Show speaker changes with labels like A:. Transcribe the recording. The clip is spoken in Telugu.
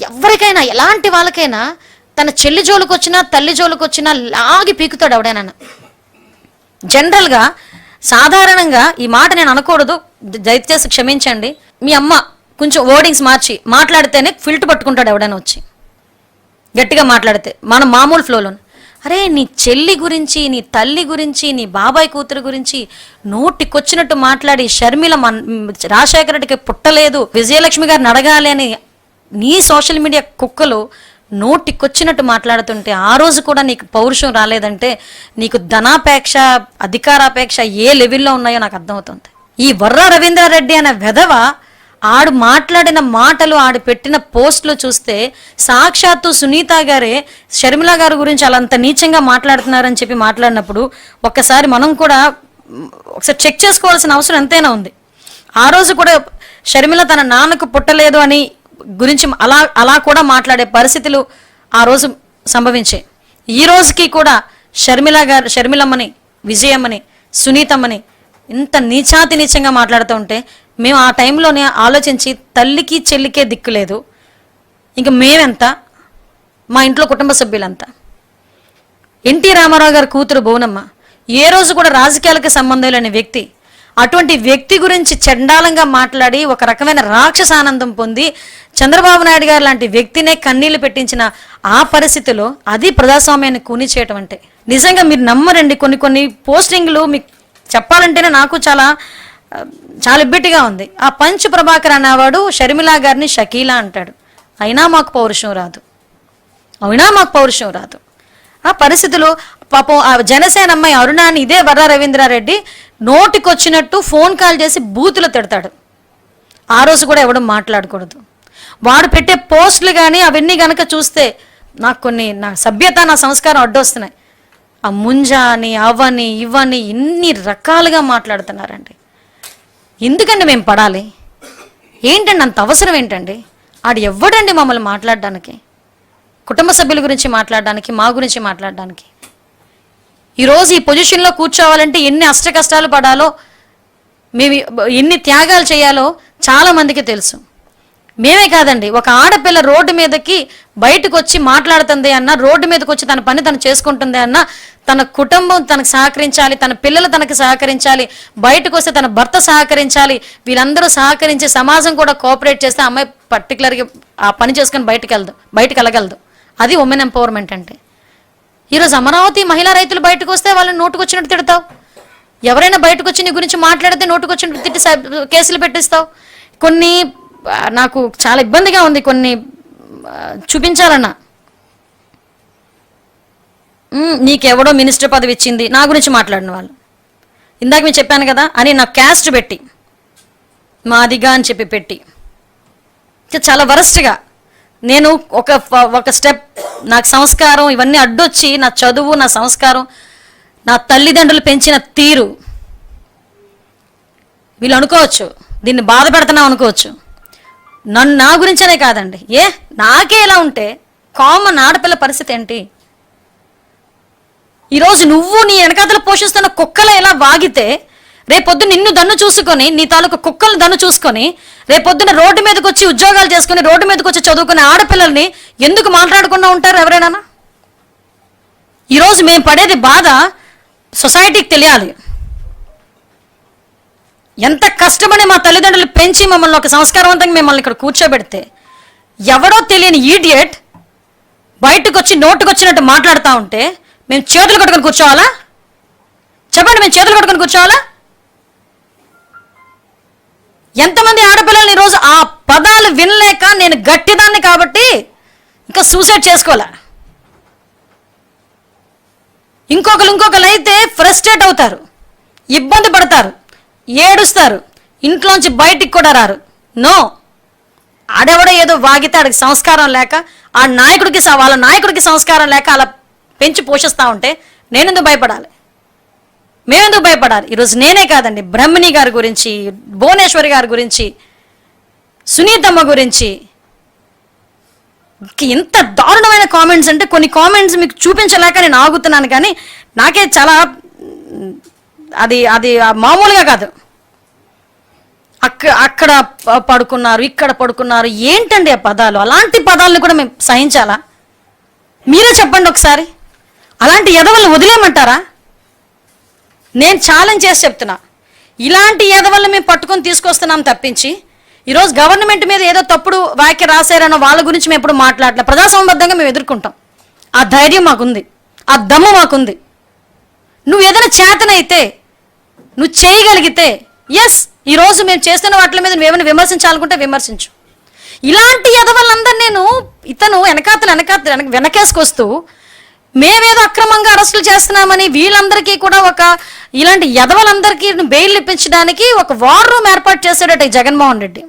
A: ఎవరికైనా ఎలాంటి వాళ్ళకైనా తన చెల్లి జోలికి వచ్చినా తల్లి జోలికి వచ్చినా లాగి పీకుతాడు ఎవడైనా. జనరల్గా సాధారణంగా ఈ మాట నేను అనకూడదు. దయచేసి క్షమించండి. మీ అమ్మ కొంచెం వర్డింగ్స్ మార్చి మాట్లాడితేనే ఫిల్ట్ పట్టుకుంటాడు ఎవడైనా వచ్చి. గట్టిగా మాట్లాడితే మన మామూలు ఫ్లోలో. అరే నీ చెల్లి గురించి నీ తల్లి గురించి నీ బాబాయ్ కూతురు గురించి నోటికొచ్చినట్టు మాట్లాడి షర్మిల మన్ రాజశేఖర రెడ్డికి పుట్టలేదు విజయలక్ష్మి గారిని అడగాలి అని నీ సోషల్ మీడియా కుక్కలు నోటికొచ్చినట్టు మాట్లాడుతుంటే ఆ రోజు కూడా నీకు పౌరుషం రాలేదంటే నీకు ధనాపేక్ష అధికారాపేక్ష ఏ లెవెల్లో ఉన్నాయో నాకు అర్థమవుతుంది. ఈ వర్ర రవీంద్రారెడ్డి అనే వెధవ ఆడు మాట్లాడిన మాటలు ఆడు పెట్టిన పోస్టులు చూస్తే సాక్షాత్తు సునీత గారే షర్మిల గారి గురించి అలా అంత నీచంగా మాట్లాడుతున్నారని చెప్పి మాట్లాడినప్పుడు ఒక్కసారి మనం కూడా ఒకసారి చెక్ చేసుకోవాల్సిన అవసరం ఎంతైనా ఉంది. ఆ రోజు కూడా షర్మిల తన నాన్నకు పుట్టలేదు అని గురించి అలా అలా కూడా మాట్లాడే పరిస్థితులు ఆ రోజు సంభవించాయి. ఈ రోజుకి కూడా షర్మిల గారు షర్మిలమ్మని విజయమ్మని సునీతమ్మని ఇంత నీచాతి నీచంగా మాట్లాడుతూ ఉంటే మేము ఆ టైంలోనే ఆలోచించి తల్లికి చెల్లికే దిక్కు లేదు. ఇంక మేమెంత? మా ఇంట్లో కుటుంబ సభ్యులంతా. ఎన్టీ రామారావు గారి కూతురు భువనమ్మ ఏ రోజు కూడా రాజకీయాలకు సంబంధం లేని వ్యక్తి అటువంటి వ్యక్తి గురించి చండాలంగా మాట్లాడి ఒక రకమైన రాక్షస ఆనందం పొంది చంద్రబాబు నాయుడు గారు లాంటి వ్యక్తినే కన్నీళ్ళు పెట్టించిన ఆ పరిస్థితిలో అది ప్రజాస్వామ్యాన్ని కూని చేయటం అంటే. నిజంగా మీరు నమ్మరండి కొన్ని కొన్ని పోస్టింగ్లు మీకు చెప్పాలంటేనే నాకు చాలా చాలా ఇబ్బెట్టిగా ఉంది. ఆ పంచ్ ప్రభాకర్ అనేవాడు షర్మిలా గారిని షకీలా అంటాడు. అయినా మాకు పౌరుషం రాదు. అయినా మాకు పౌరుషం రాదు. ఆ పరిస్థితులు పాపం ఆ జనసేన అమ్మాయి అరుణాని ఇదే వర్ర రవీంద్రారెడ్డి నోటికొచ్చినట్టు ఫోన్ కాల్ చేసి బూతులు తిడతాడు. ఆ రోజు కూడా ఎవడం మాట్లాడకూడదు. వాడు పెట్టే పోస్టులు కానీ అవన్నీ గనక చూస్తే నాకు కొన్ని నా సభ్యత నా సంస్కారం అడ్డొస్తున్నాయి. ఆ ముంజ అని అవని ఇవని ఇన్ని రకాలుగా మాట్లాడుతున్నారండి. ఎందుకండి మేము పడాలి? ఏంటండి అంత అవసరం ఏంటండి? ఆడు ఎవ్వడండి మమ్మల్ని మాట్లాడడానికి? కుటుంబ సభ్యుల గురించి మాట్లాడడానికి మా గురించి మాట్లాడడానికి? ఈరోజు ఈ పొజిషన్లో కూర్చోవాలంటే ఎన్ని అష్ట కష్టాలు పడాలో మేము ఎన్ని త్యాగాలు చేయాలో చాలామందికి తెలుసు. మేమే కాదండి ఒక ఆడపిల్ల రోడ్డు మీదకి బయటకు వచ్చి మాట్లాడుతుంది అన్న రోడ్డు మీదకి వచ్చి తన పని తను చేసుకుంటుంది అన్న తన కుటుంబం తనకు సహకరించాలి తన పిల్లలు తనకు సహకరించాలి బయటకు వస్తే తన భర్త సహకరించాలి వీళ్ళందరూ సహకరించి సమాజం కూడా కోఆపరేట్ చేస్తే అమ్మాయి పర్టికులర్గా ఆ పని చేసుకొని బయటకు వెళ్దు బయటకు వెళ్ళగలదు అది ఉమెన్ ఎంపవర్మెంట్ అంటే. ఈరోజు అమరావతి మహిళా రైతులు బయటకు వస్తే వాళ్ళని నోటుకొచ్చినట్టు తిడతావు? ఎవరైనా బయటకు వచ్చి నీ గురించి మాట్లాడితే నోటుకొచ్చినట్టు తిట్టి కేసులు పెట్టిస్తావు? కొన్ని నాకు చాలా ఇబ్బందిగా ఉంది కొన్ని చూపించాలన్నా. నీకెవడో మినిస్టర్ పదవి ఇచ్చింది నా గురించి మాట్లాడిన వాళ్ళు. ఇందాక నేను చెప్పాను కదా అని నాకు క్యాస్ట్ పెట్టి మాదిగా అని చెప్పి పెట్టి. చాలా వరస్ట్గా నేను ఒక ఒక స్టెప్ నాకు సంస్కారం ఇవన్నీ అడ్డొచ్చి నా చదువు నా సంస్కారం నా తల్లిదండ్రులు పెంచిన తీరు. వీళ్ళు అనుకోవచ్చు దీన్ని బాధ పెడుతున్నాం అనుకోవచ్చు. నన్ను నా గురించనే కాదండి. ఏ? నాకే ఇలా ఉంటే కామన్ ఆడపిల్ల పరిస్థితి ఏంటి? ఈరోజు నువ్వు నీ వెనకాతలు పోషిస్తున్న కుక్కలు ఎలా వాగితే రేపొద్దు నిన్ను దన్ను చూసుకొని నీ తాలూకు కుక్కలను దన్ను చూసుకొని రేపొద్దున రోడ్డు మీదకి వచ్చి ఉద్యోగాలు చేసుకుని రోడ్డు మీదకి వచ్చి చదువుకునే ఆడపిల్లల్ని ఎందుకు మాట్లాడకుండా ఉంటారు ఎవరైనా ఈరోజు మేము పడేది బాధ సొసైటీకి తెలియాలి. ఎంత కష్టమని మా తల్లిదండ్రులు పెంచి మమ్మల్ని ఒక సంస్కారవంతంగా మిమ్మల్ని ఇక్కడ కూర్చోబెడితే ఎవడో తెలియని ఈడియట్ బయటకు వచ్చి నోటుకొచ్చినట్టు మాట్లాడుతూ ఉంటే మేము చేతులు కట్టుకొని కూర్చోవాలా? చెప్పండి మేము చేతులు కట్టుకొని కూర్చోవాలా? ఎంతమంది ఆడపిల్లలు ఈరోజు ఆ పదాలు వినలేక నేను గట్టిదాన్ని కాబట్టి ఇంకా సూసైడ్ చేసుకోవాలా? ఇంకొకరు ఇంకొకరు అయితే ఫ్రస్ట్రేట్ అవుతారు ఇబ్బంది పడతారు ఏడుస్తారు ఇంట్లోంచి బయటికి కూడా రారు. నో. ఆడెవడో ఏదో వాగితే ఆడికి సంస్కారం లేక ఆ నాయకుడికి వాళ్ళ నాయకుడికి సంస్కారం లేక అలా పెంచి పోషిస్తూ ఉంటే నేనెందుకు భయపడాలి? మేమెందుకు భయపడాలి? ఈరోజు నేనే కాదండి బ్రహ్మిణి గారి గురించి భువనేశ్వరి గారి గురించి సునీతమ్మ గురించి. ఇంత ఎంత దారుణమైన కామెంట్స్ అంటే కొన్ని కామెంట్స్ మీకు చూపించలేక నేను ఆగుతున్నాను కానీ నాకే చాలా అది అది మామూలుగా కాదు. అక్కడ అక్కడ పడుకున్నారు ఇక్కడ పడుకున్నారు ఏంటండి ఆ పదాలు? అలాంటి పదాలను కూడా మేము సహించాలా? మీరే చెప్పండి ఒకసారి. అలాంటి ఎదవలు వదిలేయమంటారా? నేను ఛాలెంజ్ చేసి చెప్తున్నా. ఇలాంటి ఎదవల్ని మేము పట్టుకొని తీసుకొస్తున్నాం తప్పించి ఈరోజు గవర్నమెంట్ మీద ఏదో తప్పుడు వ్యాఖ్య రాశారనో వాళ్ళ గురించి మేము ఎప్పుడు మాట్లాడలే. ప్రజాసంబద్ధంగా మేము ఎదుర్కొంటాం. ఆ ధైర్యం మాకుంది. ఆ దమ్ము మాకుంది. నువ్వు ఏదైనా చేతనైతే నువ్వు చేయగలిగితే ఎస్ ఈరోజు మేము చేస్తున్న వాటి మీద నువ్వేమైనా విమర్శించాలనుకుంటే విమర్శించు. ఇలాంటి ఎదవలందరూ నేను ఇతను వెనకాతలు వెనకాతలు వెనక వెనకేసుకొస్తూ మేమేదో అక్రమంగా అరెస్టులు చేస్తున్నామని వీళ్ళందరికీ కూడా ఒక ఇలాంటి యదవలందరికీ బెయిల్ ఇప్పించడానికి ఒక వార్ రూమ్ ఏర్పాటు చేశాడట ఈ జగన్మోహన్ రెడ్డి.